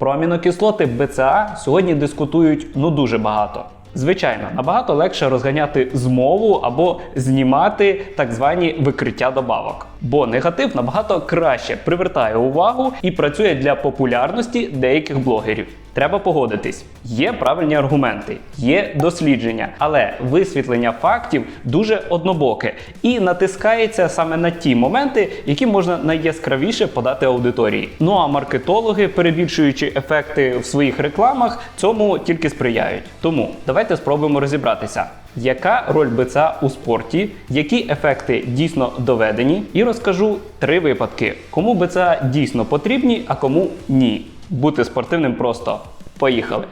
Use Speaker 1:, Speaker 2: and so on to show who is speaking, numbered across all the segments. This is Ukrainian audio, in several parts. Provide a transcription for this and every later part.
Speaker 1: Про амінокислоти БЦА сьогодні дискутують ну дуже багато. Звичайно, набагато легше розганяти змову або знімати так звані викриття добавок, бо негатив набагато краще привертає увагу і працює для популярності деяких блогерів. Треба погодитись, є правильні аргументи, є дослідження, але висвітлення фактів дуже однобоке і натискається саме на ті моменти, які можна найяскравіше подати аудиторії. Ну а маркетологи, перебільшуючи ефекти в своїх рекламах, цьому тільки сприяють. Тому давайте спробуємо розібратися. Яка роль БЦА у спорті, які ефекти дійсно доведені, і розкажу три випадки, кому БЦА дійсно потрібні, а кому ні. Бути спортивним просто. Поїхали!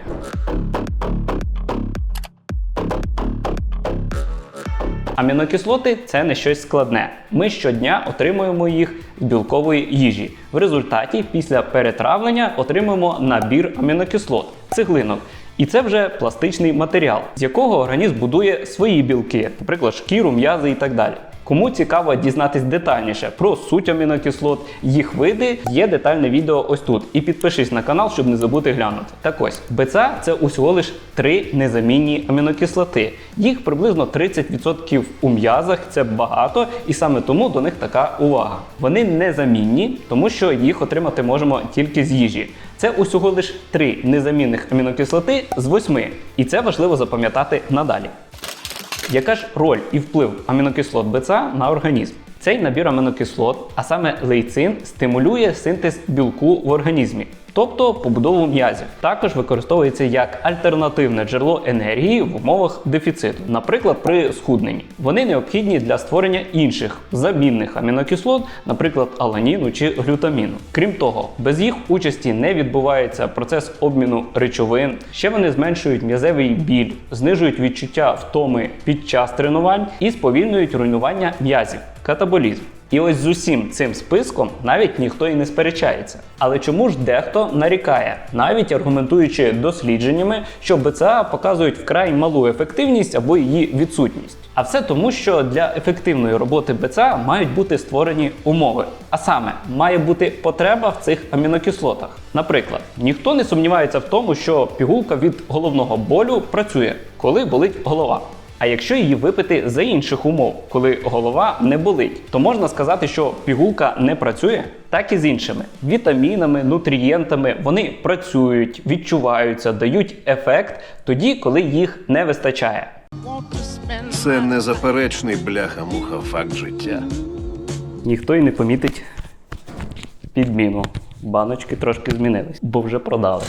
Speaker 1: Амінокислоти це не щось складне. Ми щодня отримуємо їх з білкової їжі. В результаті, після перетравлення, отримуємо набір амінокислот, цеглинок. І це вже пластичний матеріал, з якого організм будує свої білки, наприклад, шкіру, м'язи і так далі. Кому цікаво дізнатись детальніше про суть амінокислот, їх види, є детальне відео ось тут. І підпишись на канал, щоб не забути глянути. Так ось, БЦА це усього лиш три незамінні амінокислоти. Їх приблизно 30% у м'язах, це багато, і саме тому до них така увага. Вони незамінні, тому що їх отримати можемо тільки з їжі. Це усього лиш три незамінних амінокислоти з восьми. І це важливо запам'ятати надалі. Яка ж роль і вплив амінокислот БЦА на організм? Цей набір амінокислот, а саме лейцин, стимулює синтез білку в організмі, тобто побудову м'язів. Також використовується як альтернативне джерело енергії в умовах дефіциту, наприклад, при схудненні. Вони необхідні для створення інших замінних амінокислот, наприклад, аланіну чи глютаміну. Крім того, без їх участі не відбувається процес обміну речовин. Ще вони зменшують м'язевий біль, знижують відчуття втоми під час тренувань і сповільнюють руйнування м'язів. Катаболізм. І ось з усім цим списком навіть ніхто і не сперечається. Але чому ж дехто нарікає, навіть аргументуючи дослідженнями, що БЦА показують вкрай малу ефективність або її відсутність? А все тому, що для ефективної роботи БЦА мають бути створені умови. А саме, має бути потреба в цих амінокислотах. Наприклад, ніхто не сумнівається в тому, що пігулка від головного болю працює, коли болить голова. А якщо її випити за інших умов, коли голова не болить, то можна сказати, що пігулка не працює, так і з іншими вітамінами, нутрієнтами. Вони працюють, відчуваються, дають ефект тоді, коли їх не вистачає.
Speaker 2: Це незаперечний бляха-муха факт життя.
Speaker 1: Ніхто й не помітить підміну. Баночки трошки змінились, бо вже продали.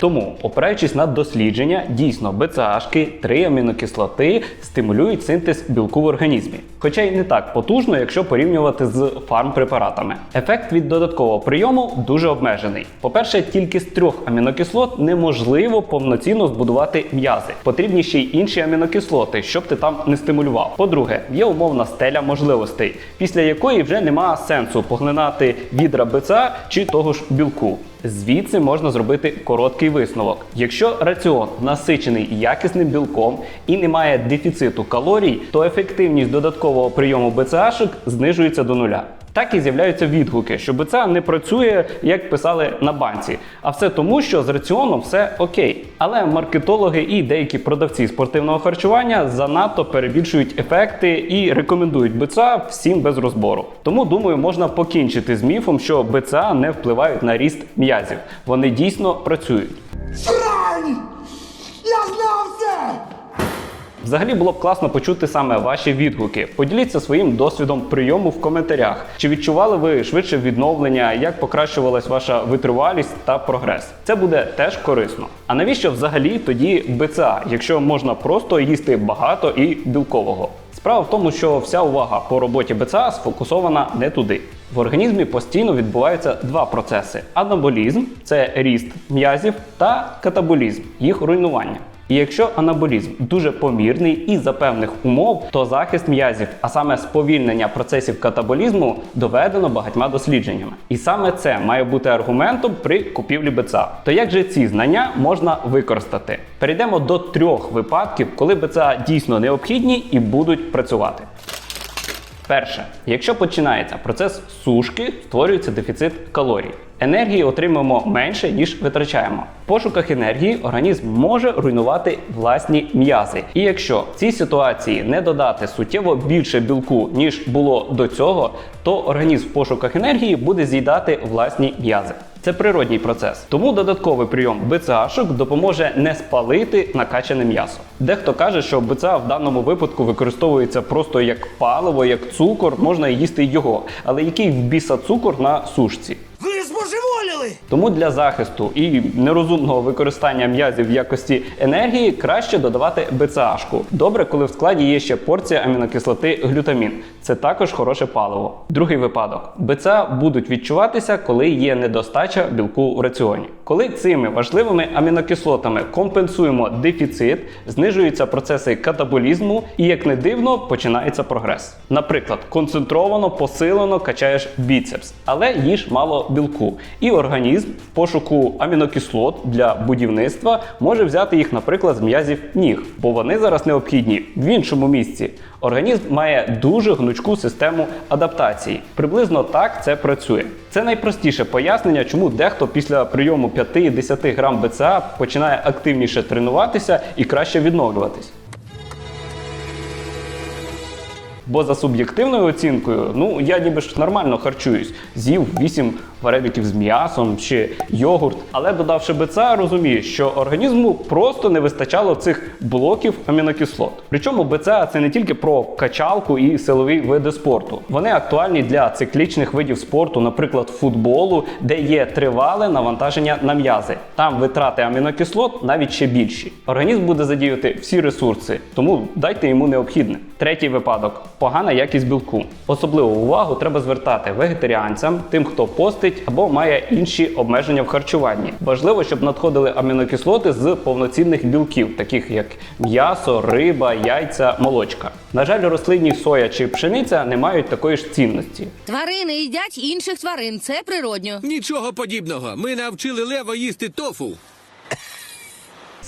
Speaker 1: Тому, опираючись на дослідження, дійсно БЦАшки, три амінокислоти стимулюють синтез білку в організмі. Хоча й не так потужно, якщо порівнювати з фармпрепаратами. Ефект від додаткового прийому дуже обмежений. По-перше, тільки з трьох амінокислот неможливо повноцінно збудувати м'язи. Потрібні ще й інші амінокислоти, щоб ти там не стимулював. По-друге, є умовна стеля можливостей, після якої вже нема сенсу поглинати відра БЦА чи того ж білку. Звідси можна зробити короткий висновок. Якщо раціон насичений якісним білком і немає дефіциту калорій, то ефективність додаткового прийому БЦАшок знижується до нуля. Так і з'являються відгуки, що БЦА не працює, як писали на банці. А все тому, що з раціоном все окей. Але маркетологи і деякі продавці спортивного харчування занадто перебільшують ефекти і рекомендують БЦА всім без розбору. Тому думаю, можна покінчити з міфом, що БЦА не впливають на ріст м'язів. Вони дійсно працюють.
Speaker 3: Я знав це!
Speaker 1: Взагалі було б класно почути саме ваші відгуки. Поділіться своїм досвідом прийому в коментарях. Чи відчували ви швидше відновлення, як покращувалась ваша витривалість та прогрес? Це буде теж корисно. А навіщо взагалі тоді БЦА, якщо можна просто їсти багато і білкового? Справа в тому, що вся увага по роботі БЦА сфокусована не туди. В організмі постійно відбуваються два процеси: анаболізм це ріст м'язів, та катаболізм їх руйнування. І якщо анаболізм дуже помірний і за певних умов, то захист м'язів, а саме сповільнення процесів катаболізму, доведено багатьма дослідженнями. І саме це має бути аргументом при купівлі БЦА. То як же ці знання можна використати? Перейдемо до трьох випадків, коли БЦА дійсно необхідні і будуть працювати. Перше, якщо починається процес сушки, створюється дефіцит калорій. Енергії отримуємо менше, ніж витрачаємо. В пошуках енергії організм може руйнувати власні м'язи. І якщо в цій ситуації не додати суттєво більше білку, ніж було до цього, то організм в пошуках енергії буде з'їдати власні м'язи. Це природній процес. Тому додатковий прийом БЦАшок допоможе не спалити накачане м'ясо. Дехто каже, що БЦА в даному випадку використовується просто як паливо, як цукор, можна їсти його. Але який в біса цукор на сушці? Тому для захисту і нерозумного використання м'язів в якості енергії краще додавати БЦАшку. Добре, коли в складі є ще порція амінокислоти глютамін. Це також хороше паливо. Другий випадок: БЦА будуть відчуватися, коли є недостача білку в раціоні. Коли цими важливими амінокислотами компенсуємо дефіцит, знижуються процеси катаболізму і, як не дивно, починається прогрес. Наприклад, концентровано, посилено качаєш біцепс, але їж мало білку. І організм в пошуку амінокислот для будівництва може взяти їх, наприклад, з м'язів ніг, бо вони зараз необхідні в іншому місці. Організм має дуже гнучку систему адаптації. Приблизно так це працює. Це найпростіше пояснення, чому дехто після прийому 5-10 грам БЦА починає активніше тренуватися і краще відновлюватись. Бо за суб'єктивною оцінкою, ну я ніби ж нормально харчуюсь. З'їв 8 вареників з м'ясом чи йогурт. Але додавши БЦА, розумію, що організму просто не вистачало цих блоків амінокислот. Причому БЦА це не тільки про качалку і силові види спорту. Вони актуальні для циклічних видів спорту, наприклад, футболу, де є тривале навантаження на м'язи. Там витрати амінокислот навіть ще більші. Організм буде задіяти всі ресурси, тому дайте йому необхідне. Третій випадок погана якість білку. Особливу увагу треба звертати вегетаріанцям, тим, хто постить або має інші обмеження в харчуванні. Важливо, щоб надходили амінокислоти з повноцінних білків, таких як м'ясо, риба, яйця, молочка. На жаль, рослинні соя чи пшениця не мають такої ж цінності.
Speaker 4: Тварини їдять інших тварин. Це природньо.
Speaker 5: Нічого подібного. Ми навчили лева їсти тофу.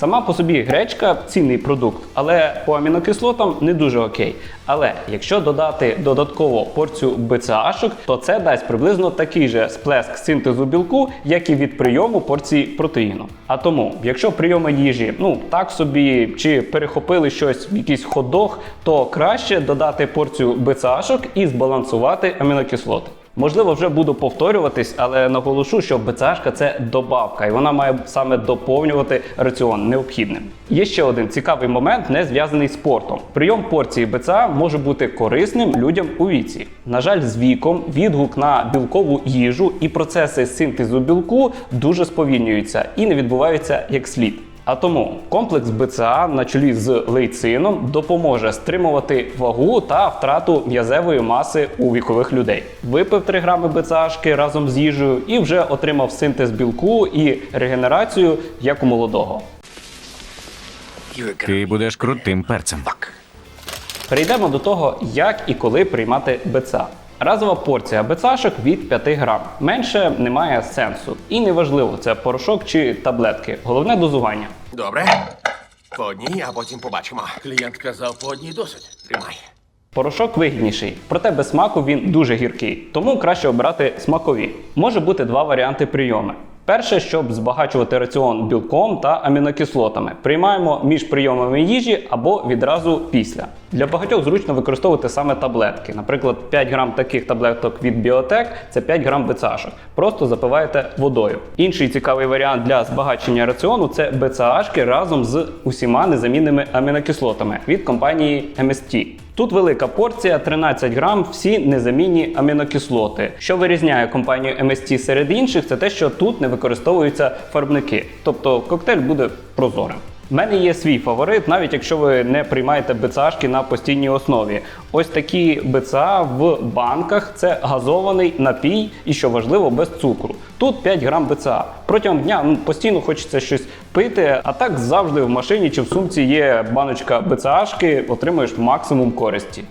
Speaker 1: Сама по собі гречка цінний продукт, але по амінокислотам не дуже окей. Але якщо додати додатково порцію БЦАшок, то це дасть приблизно такий же сплеск синтезу білку, як і від прийому порції протеїну. А тому, якщо прийоми їжі, ну так собі, чи перехопили щось, в якийсь ходох, то краще додати порцію БЦАшок і збалансувати амінокислоти. Можливо, вже буду повторюватись, але наголошу, що БЦАшка це добавка, і вона має саме доповнювати раціон необхідним. Є ще один цікавий момент, не зв'язаний з спортом. Прийом порції БЦА може бути корисним людям у віці. На жаль, з віком відгук на білкову їжу і процеси синтезу білку дуже сповільнюються і не відбуваються як слід. А тому комплекс БЦА на чолі з лейцином допоможе стримувати вагу та втрату м'язевої маси у вікових людей. Випив 3 грами БЦАшки разом з їжею і вже отримав синтез білку і регенерацію як у молодого.
Speaker 6: Ти будеш крутим перцем.
Speaker 1: Перейдемо до того, як і коли приймати БЦА. Разова порція бицашок від 5 грам. Менше немає сенсу. І неважливо, це порошок чи таблетки. Головне дозування.
Speaker 7: Добре. По одній, а потім побачимо. Клієнт казав по одній досить. Тримай.
Speaker 1: Порошок вигідніший, проте без смаку він дуже гіркий, тому краще обирати смакові. Може бути два варіанти прийоми. Перше, щоб збагачувати раціон білком та амінокислотами, приймаємо між прийомами їжі або відразу після. Для багатьох зручно використовувати саме таблетки. Наприклад, 5 грам таких таблеток від біотек це 5 грам БЦАшок. Просто запиваєте водою. Інший цікавий варіант для збагачення раціону це БЦАшки разом з усіма незамінними амінокислотами від компанії MST. Тут велика порція 13 грам, всі незамінні амінокислоти. Що вирізняє компанію MST серед інших, це те, що тут не використовуються фарбники, тобто коктейль буде прозорим. У мене є свій фаворит, навіть якщо ви не приймаєте БЦАшки на постійній основі. Ось такі БЦА в банках це газований напій і, що важливо, без цукру. Тут 5 грам БЦА. Протягом дня ну, постійно хочеться щось пити, а так завжди в машині чи в сумці є баночка БЦАшки, отримуєш максимум користі.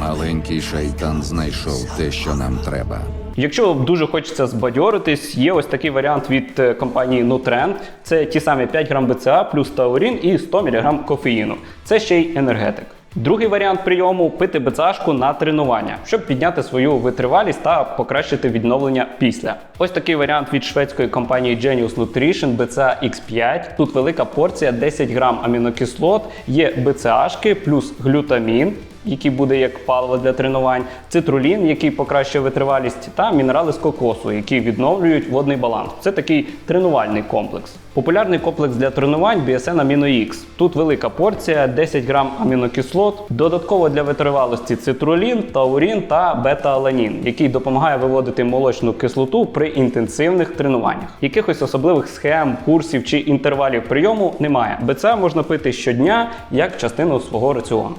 Speaker 8: Маленький шайтан знайшов те, що нам треба.
Speaker 1: Якщо дуже хочеться збадьоритись, є ось такий варіант від е, компанії Nutrend. Це ті самі 5 грам БЦА плюс таурін і 100 мг кофеїну. Це ще й енергетик. Другий варіант прийому пити БЦАшку на тренування, щоб підняти свою витривалість та покращити відновлення після. Ось такий варіант від шведської компанії Genius Nutrition BCA X5. Тут велика порція 10 грам амінокислот, є БЦАшки плюс глютамін, який буде як паливо для тренувань, цитрулін, який покращує витривалість, та мінерали з кокосу, які відновлюють водний баланс. Це такий тренувальний комплекс. Популярний комплекс для тренувань BSN Amino X. Тут велика порція, 10 грам амінокислот, додатково для витривалості цитрулін, таурін та бета-аланін, який допомагає виводити молочну кислоту при інтенсивних тренуваннях. Якихось особливих схем, курсів чи інтервалів прийому немає. БЦА можна пити щодня як частину свого раціону.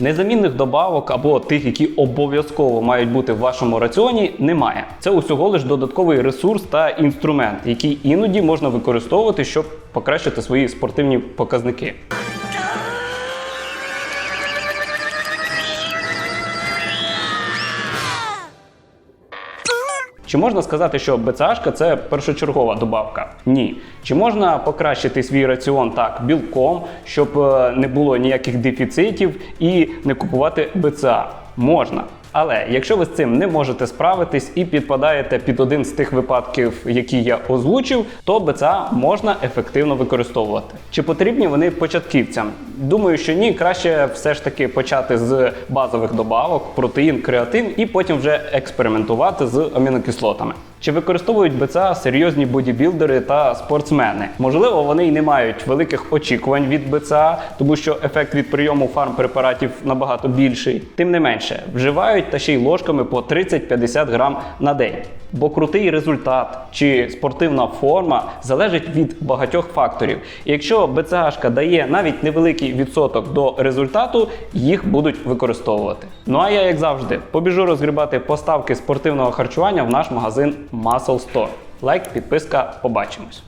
Speaker 1: Незамінних добавок або тих, які обов'язково мають бути в вашому раціоні, немає. Це усього лиш додатковий ресурс та інструмент, який іноді можна використовувати, щоб покращити свої спортивні показники. Чи можна сказати, що БЦАшка це першочергова добавка? Ні. Чи можна покращити свій раціон так білком, щоб е, не було ніяких дефіцитів і не купувати БЦА? Можна. Але якщо ви з цим не можете справитись і підпадаєте під один з тих випадків, які я озвучив, то БЦА можна ефективно використовувати. Чи потрібні вони початківцям? Думаю, що ні. Краще все ж таки почати з базових добавок, протеїн, креатин, і потім вже експериментувати з амінокислотами. Чи використовують БЦА серйозні бодібілдери та спортсмени? Можливо, вони й не мають великих очікувань від БЦА, тому що ефект від прийому фармпрепаратів набагато більший. Тим не менше, вживають та ще й ложками по 30-50 грам на день. Бо крутий результат чи спортивна форма залежить від багатьох факторів. І якщо БЦАшка дає навіть невеликий відсоток до результату, їх будуть використовувати. Ну а я, як завжди, побіжу розгрібати поставки спортивного харчування в наш магазин Muscle Store. Лайк, підписка, побачимось.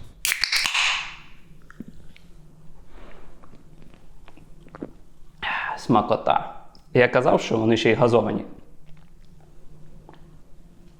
Speaker 1: Смакота. Я казав, що вони ще й газовані.